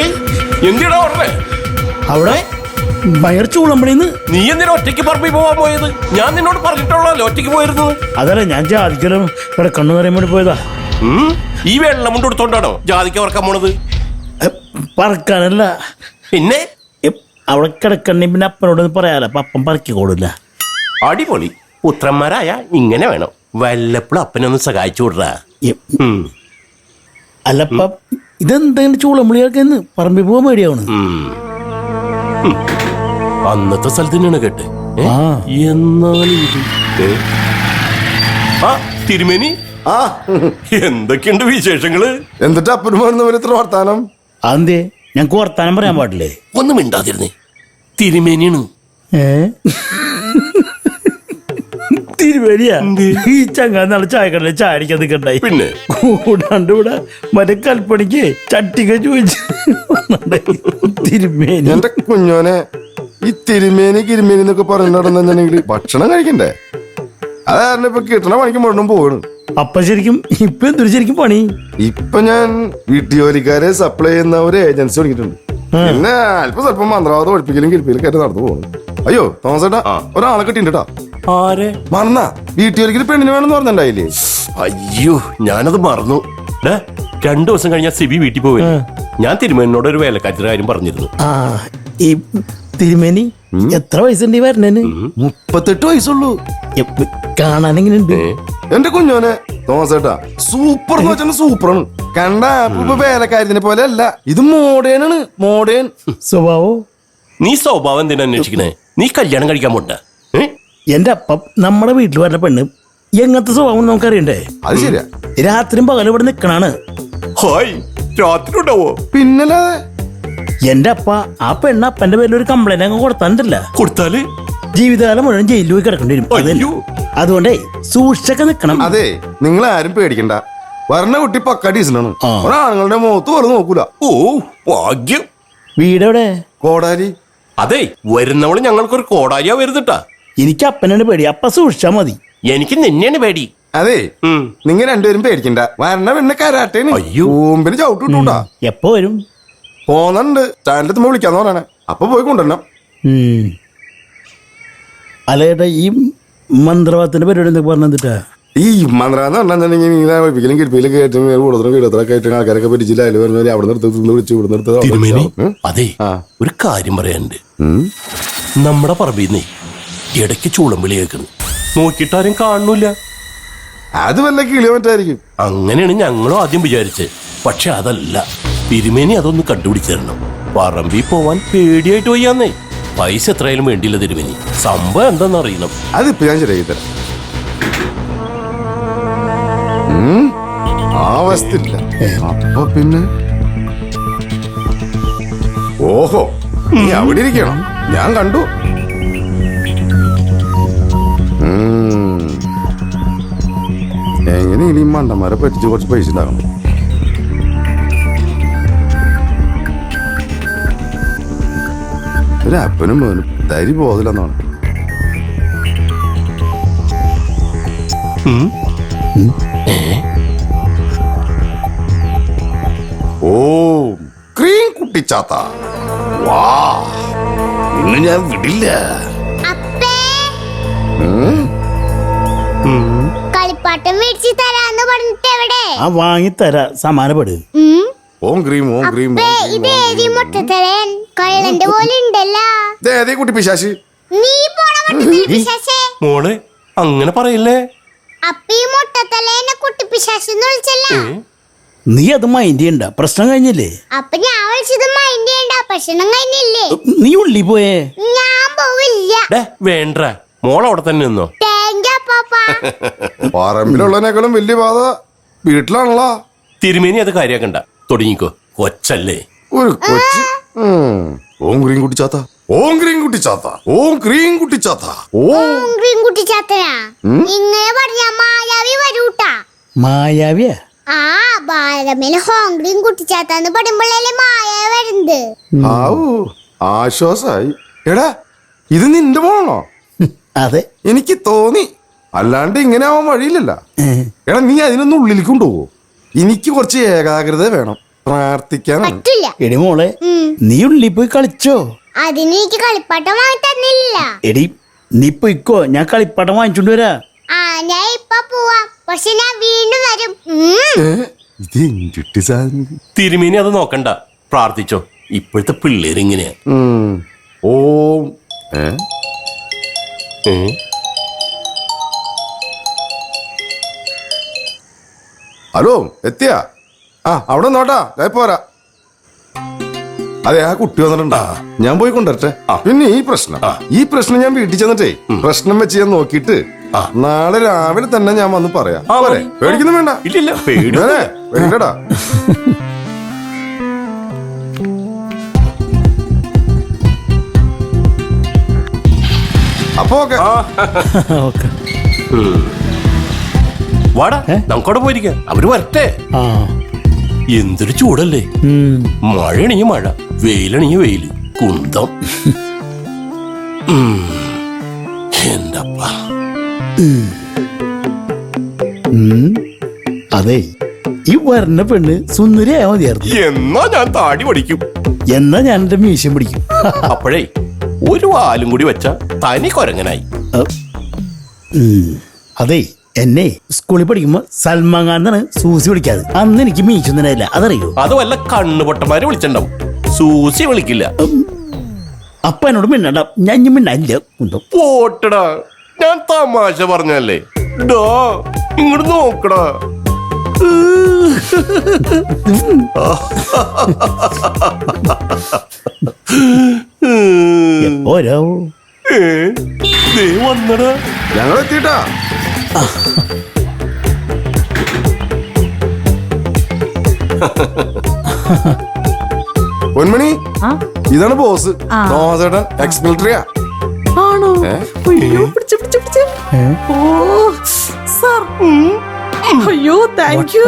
ഏയ്, എന്തിനാ അവിടെ വയർ ചൂളമ്പണിന്ന് നീ എന്തിനാ ഒറ്റയ്ക്ക് പറമ്പിൽ പോവാൻ പോയത്? ഞാൻ നിന്നോട് പറഞ്ഞിട്ടുള്ളല്ലോ ഒറ്റയ്ക്ക് പോയിരുന്നത് അതല്ല ഞാൻ ജാതിക്കലും ഇവിടെ കണ്ണു നിറയാൻ വേണ്ടി പോയതാ. ഈ വെള്ളം കൊണ്ട് കൊടുത്തോണ്ടാണോ ജാതിക്ക പറക്കാൻ പോണത്? പറക്കാനല്ല. പിന്നെ? അവിടെ കിടക്കണ്ണി പിന്നെ അപ്പനോട് പറയാലോ അപ്പൊ അപ്പം പറക്കിക്കോടില്ല അടിപൊളി. പുത്രന്മാരായ ഇങ്ങനെ വേണം. വല്ലപ്പോഴും അപ്പനൊന്ന് സഹായിച്ചു വിടറ അല്ലപ്പ ഇതെന്തെങ്കിലും ചൂളമ്പളിയാക്കെന്ന് പറമ്പിൽ പോകാൻ പേടിയാവണ്. അന്നത്തെ സ്ഥലത്ത് തന്നെയാണ് കേട്ട്. തിരുമേനി. ആ. എന്തൊക്കെയുണ്ട് വിശേഷങ്ങൾ? എന്നിട്ട് അപ്പനും മോനും ഇത്ര വർത്താനം? അതെന്തേ? ഞങ്ങക്ക് വർത്താനം പറയാൻ പാടില്ലേ? ഒന്നും മിണ്ടാതിരുന്നേ. തിരുമേനിയാണ്. ഏ? തിരുവേലിയാ എന്തേ? ഈ ചങ്ങാ നാളെ ചായക്കടലെ ചായ അടിക്കാൻ നിൽക്കണ്ടായി പിന്നെ? കൂടാണ്ട് ഇവിടെ മറ്റേ കൽപ്പണിക്ക് ചട്ടിക ചോദിച്ചു. തിരുമേനി. എന്റെ കുഞ്ഞോനെ ഈ തിരുമേനി കിരുമേനി എന്നൊക്കെ പറഞ്ഞു ഭക്ഷണം കഴിക്കണ്ടേ? അത് കാരണം ഇപ്പൊ കിട്ടണ പണിക്ക് മുഴുവൻ പോകണം അപ്പൊ ശരിക്കും ഇപ്പൊ എന്തൊരു ശരിക്കും പണി? ഇപ്പൊ ഞാൻ വീട്ടുജോലിക്കാരെ സപ്ലൈ ചെയ്യുന്ന ഒരു ഏജൻസി തുടങ്ങിയിട്ടുണ്ട്. പിന്നെ അല്പം സ്വല്പം മന്ത്രവാദം ഒഴിപ്പിക്കലും കിരിപ്പിക്കലും കയറ്റി നടന്നു പോകുന്നു അയ്യോ തോമസേട്ടാ ഒരാളെ കിട്ടിണ്ടാ ആരെ? മറന്ന. വീട്ടുജോലിക്ക് പെണ്ണിന് വേണമെന്ന് പറഞ്ഞിട്ടുണ്ടായില്ലേ? അയ്യോ ഞാനത് മറന്നു. രണ്ടു ദിവസം കഴിഞ്ഞാൽ സിബി വീട്ടിൽ പോയി ഞാൻ തിരുമേനോട് ഒരു വേലക്കാരുടെ കാര്യം പറഞ്ഞിരുന്നു. ആ ഈ തിരുമേനി എത്ര വയസ്സുണ്ട് ഈ വരണേന് മുപ്പത്തെട്ട് വയസ്സുള്ളൂ. കാണാൻ എങ്ങനെയുണ്ട്? എന്റെ കുഞ്ഞോനെ തോമസേട്ടാ സൂപ്പർ എന്ന് വെച്ചാൽ സൂപ്പറാണ്. കണ്ട ഇപ്പൊ വേലക്കാര്യത്തിനെ പോലെ അല്ല. ഇത് മോഡേൺ ആണ് മോഡേൺ. സ്വഭാവോ? നീ സ്വഭാവം എന്തിനാ അന്വേഷിക്കണേ? നീ കല്യാണം കഴിക്കാൻ പോണ്ട? എന്റെ അപ്പം നമ്മുടെ വീട്ടിൽ വരുന്ന പെണ്ണ് എങ്ങനത്തെ സ്വഭാവം നമുക്കറിയണ്ടേ? അത് ശരിയാ. രാത്രിയും പകലും ഇവിടെ നിക്കണാണ്. ഹായ് രാത്രി ഉണ്ടാവോ പിന്നല്ലേ എന്റെ അപ്പ ആ പെണ്ണ് അപ്പന്റെ പേരിൽ ഒരു കംപ്ലൈന്റ് അങ്ങ് കൊടുത്താണ്ടല്ല കൊടുത്താൽ? ജീവിതകാലം മുഴുവൻ ജയിലിൽ പോയി കിടക്കേണ്ടി വരും. അയ്യോ. അതുകൊണ്ടേ സൂക്ഷിച്ചൊക്കെ നിക്കണം. അതെ നിങ്ങൾ ആരും പേടിക്കണ്ട. വരണ കുട്ടി പക്ക ഡീസനാണ് ആ. ഒരാണുങ്ങളുടെ മുഖത്ത് പോലും നോക്കൂല. ഓ ഭാഗ്യം. വീടെവിടെ? കോടാലി. അതെ വരുന്നവൾ ഞങ്ങൾക്കൊരു കോടാലിയാ വരുന്നിട്ടാ. എനിക്ക് അപ്പനാണ് പേടി. അപ്പ സൂക്ഷിച്ചാ മതി. എനിക്ക് നിന്നെയാണ് പേടി. അതെ. നിങ്ങൾ രണ്ടുപേരും പേടിക്കണ്ട. വരണ പിന്നെ കരാട്ടേന് അയ്യോ. കൂമ്പിന് ചവിട്ട് കിട്ടൂട്ടാ എപ്പോ വരും? പോന്നുണ്ട്. സ്റ്റാൻഡിലെത്തുമ്പോ വിളിക്കാന്ന് പറയണ അപ്പൊ പോയി കൊണ്ടുവരണം. അല്ലേട്ടാ ഈ മന്ത്രവാദത്തിന്റെ പരിപാടി എന്തൊക്കെ പറഞ്ഞിട്ടാ ഈ മന്ത്രാന്ന് പറഞ്ഞിട്ടുണ്ടെങ്കിൽ ഇങ്ങനെ ഒഴിപ്പിക്കലും കിടപ്പിലും കേട്ടും കൂടുതലും കിടത്തലൊക്കെ ആയിട്ട് ആൾക്കാരൊക്കെ പറ്റിച്ചില്ല അതിൽ പറഞ്ഞാൽ അവിടെ നിർത്തി നിന്ന് വിളിച്ച് ഇവിടെ നിർത്തി. അവിടെ തിരുമേനി നിർത്തി. ഉം. അതെ ഒരു കാര്യം പറയാനുണ്ട്. നമ്മുടെ പറമ്പിന്നേ ഇടയ്ക്ക് ചൂളം കേൾക്കുന്നു നോക്കിയിട്ടാരും കാണുന്നില്ല. അത് വല്ല കിളിമറ്റായിരിക്കും അങ്ങനെയാണ് ഞങ്ങളും ആദ്യം വിചാരിച്ചത്. പക്ഷെ അതല്ല. തിരുമേനി അതൊന്ന് കണ്ടുപിടിച്ചു തരണം പറമ്പിൽ പോവാൻ പേടിയായിട്ട് വയ്യാന്നേ. പൈസ എത്രയായാലും വേണ്ടിയില്ല തിരുമേനി. സംഭവം എന്താണെന്ന് അറിയണം അതിപ്പോ ഞാൻ ചെറിയ തരാം. അപ്പൊ പിന്നെ? ഓഹോ നീ അവിടെ ഇരിക്കണം. ഞാൻ കണ്ടു. എങ്ങനെ ഇനി ഈ മണ്ടന്മാരെ പറ്റിച്ച് കുറച്ച് പൈസ ഉണ്ടാകണം ഒരു അപ്പനും മോനും. തരി ബോധമില്ലെന്നാണ് ഓ ക്രീം കുട്ടിച്ചാത്ത. വാ ഇന്ന് ഞാൻ വിടില്ല. അപ്പേ. ഉം? കളിപ്പാട്ടം മേടിച്ചു തരാന്ന് പറഞ്ഞിട്ട് എവിടെ? ആ വാങ്ങി തരാ സമാനപ്പെട്? ഓം ക്രീം ഓം ക്രീം അപ്പേ ഇത് ഏതി മുട്ടത്തലൻ കള്ളന്റെ പോലെ ഉണ്ടല്ലോ. ഏതേ കുട്ടി പിശാശി. നീ പോണ മുട്ടത്തലേ മോളെ അങ്ങനെ പറയില്ലേ? അപ്പ ഈ മുട്ടത്തലേനെ പിശാശി എന്ന് വിളിച്ചല്ല? നീ അത് മൈൻഡ് ചെയ്യണ്ട. പ്രശ്നം കഴിഞ്ഞില്ലേ? അപ്പൊ ഞാൻ വിളിച്ചത് മൈൻഡ് ചെയ്യണ്ട. പ്രശ്നം കഴിഞ്ഞില്ലേ? നീ ഉള്ളി പോയേ. ഞാൻ പോവില്ല. ഡേ വേണ്ട. മോൾ അവിടെ തന്നെ നിന്നോ. പറമ്പിലുള്ളതിനേക്കാളും വലിയ ബാധ വീട്ടിലാണല്ലോ. തിരുമേനി അത് കാര്യാക്കണ്ട തുടങ്ങിക്കോ. കൊച്ചല്ലേ. ഒരു കൊച്ച്. ഓം ക്രീം കുട്ടി ചാത്ത. ഓം ക്രീം കുട്ടി ചാത്ത. ഓം ക്രീം കുട്ടി ചാത്ത. ഓം. ക്രീം കുട്ടി കുട്ടിച്ചാത്തനാ ഇങ്ങനെ പറഞ്ഞ മായാവി വരൂട്ടാ. മായാവിയ? ആ ബാലരമയിൽ ഹോങ്ക്രീം കുട്ടിച്ചാത്താന്ന് പറയുമ്പോഴല്ലേ മായ വരുന്നത്. ആവൂ ആശ്വാസായി. എടാ ഇത് നിന്റെ മോണോ അതെ. എനിക്ക് തോന്നി. അല്ലാണ്ട് ഇങ്ങനെ ആവാൻ വഴിയില്ലല്ല. എടാ നീ അതിനൊന്നും ഉള്ളിലേക്ക് കൊണ്ടുപോകോ. എനിക്ക് കുറച്ച് ഏകാഗ്രത വേണം. പ്രാർത്ഥിക്കാനാണ് പറ്റില്ല. എടി മോളെ നീ ഉള്ളി പോയി കളിച്ചോ? അതിന് എനിക്ക് കളിപ്പാട്ടം വാങ്ങി തന്നില്ല. എടി നീ പോയിക്കോ. ഞാൻ കളിപ്പാട്ടം വാങ്ങിച്ചോണ്ട് വരാ. ആ ഞാൻ ഇപ്പൊ പോവാം. പക്ഷെ ഞാൻ വീണ്ടും വരും. ഉം. ഇത് എന്തിട്ട് സാധനം? തിരുമേനി അത് നോക്കണ്ട. പ്രാർത്ഥിച്ചോ. ഇപ്പോഴത്തെ പിള്ളേരിങ്ങനെയാ ഉം. ഓം. ഏ? ഏ? ഹലോ എത്തിയാ? ആ അവിടെ നോട്ടാ ഞാൻ പോരാ. അതെ ആ കുട്ടി വന്നിട്ടുണ്ടാ. ഞാൻ പോയി കൊണ്ടുവരട്ടെ. പിന്നെ ഈ പ്രശ്നം. ഈ പ്രശ്നം ഞാൻ വീട്ടിൽ ചെന്നിട്ടേ പ്രശ്നം വെച്ച് ഞാൻ നോക്കിയിട്ട് നാളെ രാവിലെ തന്നെ ഞാൻ വന്ന് പറയാം. പോരെ. പേടിക്കുന്നു വേണ്ട. ഇല്ല? വേണ്ടടാ അപ്പൊ ഓക്കെ. ഓക്കെ വാടാ നമുക്കവിടെ പോയിരിക്കാം. അവർ വരട്ടെ. എന്തൊരു ചൂടല്ലേ. മഴ മഴയാണെങ്കിൽ മഴ വെയിലാണെങ്കിൽ വെയിൽ. കുന്തം. എന്തപ്പാ? അതെ ഈ വരണ പെണ്ണ് സുന്ദരിയായ മതിയായിരുന്നു. എന്നാ ഞാൻ താടി പഠിക്കും. എന്നാ ഞാൻ എന്റെ മീശം പിടിക്കും. അപ്പോഴേ ഒരു വാലും കൂടി വെച്ച തനി കൊരങ്ങനായി. അതെ എന്നെ സ്കൂളിൽ പഠിക്കുമ്പോ സൽമാൻ ഖാൻ എന്നാണ് സൂസി വിളിക്കാതെ അന്ന് എനിക്ക് മീശൊന്നില്ല അതറിയോ? അത് വല്ല കണ്ണുപൊട്ടന്മാരെ വിളിച്ചിണ്ടാവും സൂസി വിളിക്കില്ല. അപ്പ എന്നോട് മിണ്ടണ്ട. ഞാൻ ഇനി മിണ്ടാനില്ല. പോട്ടടാ. ഞാൻ തമാശ പറഞ്ഞല്ലേ ഡോ ഇങ്ങോട്ട് നോക്കടാ. ഓരോ. ഏ, ദേ വന്നടാ. ഞങ്ങൾ എത്തിട്ടാ പൊന്മണി ഇതാണ് ബോസ്. തോമസേട്ടൻ എക്സ് മിലിറ്ററിയാ ആണോ? അയ്യോ പിടിച്ച് പിടിച്ച് പിടിച്ച്. ഓ സാർ. അയ്യോ താങ്ക് യു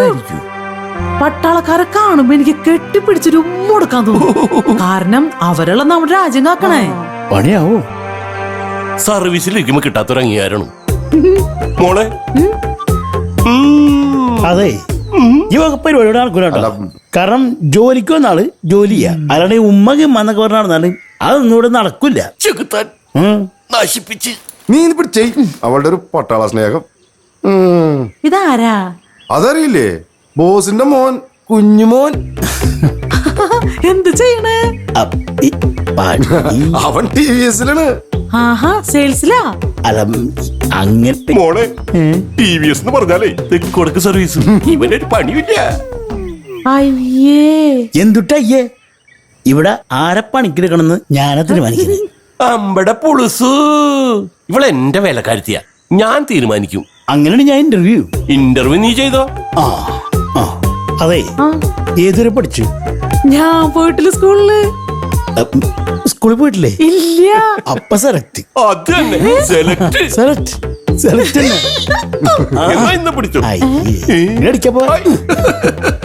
പട്ടാളക്കാരെ കാണുമ്പോ എനിക്ക് കെട്ടിപ്പിടിച്ചൊരു ഉമ്മ കൊടുക്കാൻ തോന്നും കാരണം അവരുള്ള നമ്മുടെ രാജ്യം കാക്കണേ. പണിയാവോ? സർവീസിലിരിക്കുമ്പോ കിട്ടാത്തൊരു അംഗീകാരമാണ് മോളെ. അതെ. ഈ വക പരിപാടിയോട് നടക്കൂലോ കാരണം ജോലിക്ക് വന്ന ആൾ ജോലി ചെയ്യാ അല്ലാണ്ട് ഉമ്മക്ക് എന്നൊക്കെ പറഞ്ഞ നടന്നാൽ അതൊന്നും ഇവിടെ നടക്കില്ല ചെകുത്താൻ നശിപ്പിച്ച്. നീ പിടിച്ചേ. അവളുടെ ഒരു പട്ടാള സ്നേഹം. ഉം. ഇതാരാ? അതറിയില്ലേ? ബോസിന്റെ മോൻ കുഞ്ഞുമോൻ. എന്ത് ചെയ്യണേ? അവൻ ടി വി എസിലാണ്. ആഹാ സെയിൽസിലാ അല്ല അങ്ങനെ മോളെ ടി വി എസ് എന്ന് പറഞ്ഞാലേ തെക്കോടക്ക് സർവീസ് ഇവനൊരു പണിയില്ല അയ്യേ. എന്തുട്ടയ്യേ ഇവിടെ ആരെ പണിക്കെടുക്കണമെന്ന് ഞാനാ തീരുമാനിക്കുന്നത്. അമ്പട പുളുസു. ഇവൾ എന്റെ വേലക്കാരത്തിയാ. ഞാൻ തീരുമാനിക്കും. അങ്ങനെയാണ് ഞാൻ ഇന്റർവ്യൂ ഇന്റർവ്യൂ നീ ചെയ്തോ? ആ ആ അതെ. ഏതുവരെ പഠിച്ചു? ഞാൻ പോയിട്ടില്ല സ്കൂളിൽ സ്കൂളിൽ പോയിട്ടില്ലേ? ഇല്ല. അപ്പ സെലക്ട് അത് തന്നെ. സെലക്ട് സെലക്ട് സെലക്ട് എന്നാ ഇന്ന് പിടിച്ചോ? അടിക്കപ്പോ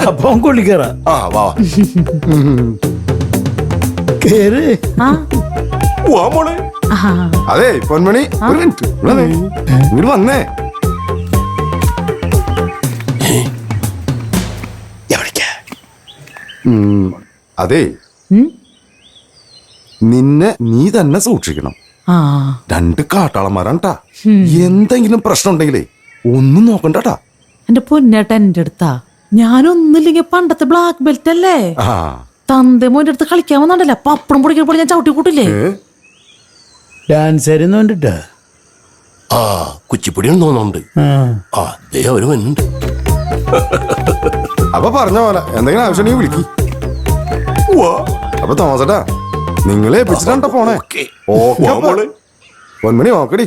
അപ്പൊ അവൻ കൊള്ളി കയറാ ആ വാ കേറ്. വാ മോളെ. അതെ പൊന്മണി ഒരു മിനിറ്റ്. ഇവിടെ വന്നേ. ഇങ്ങോട്ട് വന്നേ. അതെ? നിന്നെ നീ തന്നെ സൂക്ഷിക്കണം. ആ. രണ്ട് കാട്ടാളന്മാരാണ്ടാ എന്തെങ്കിലും പ്രശ്നം ഉണ്ടെങ്കിലേ ഒന്നും നോക്കണ്ടാ എന്റെ പൊന്നേട്ട എന്റെ അടുത്താ. ഞാനൊന്നുമില്ലെങ്കിൽ പണ്ടത്തെ ബ്ലാക്ക് ബെൽറ്റ് അല്ലേ? ആ. തന്റെ മോന്റെ അടുത്ത് കളിക്കാൻ അപ്പൊ അപ്പഴും പൊടിക്കുമ്പോൾ ഞാൻ ചവിട്ടി കൂട്ടില്ലേ? ഡാൻസ് കണ്ടിട്ടാ ആ കുച്ചിപ്പൊടിയും തോന്നുന്നുണ്ട്. ആ. ദേ അവർ വന്നുണ്ട് അപ്പൊ പറഞ്ഞ പോലെ എന്തെങ്കിലും ആവശ്യമുണ്ടെങ്കിൽ വിളിക്ക്. വാ അപ്പൊ തോമസേട്ടാ നിങ്ങളെ ഏൽപ്പിച്ചിട്ടാ പോണേ ഓക്കേ. ഓക്കെ വാ മോളെ പൊന്മണി നോക്കടി.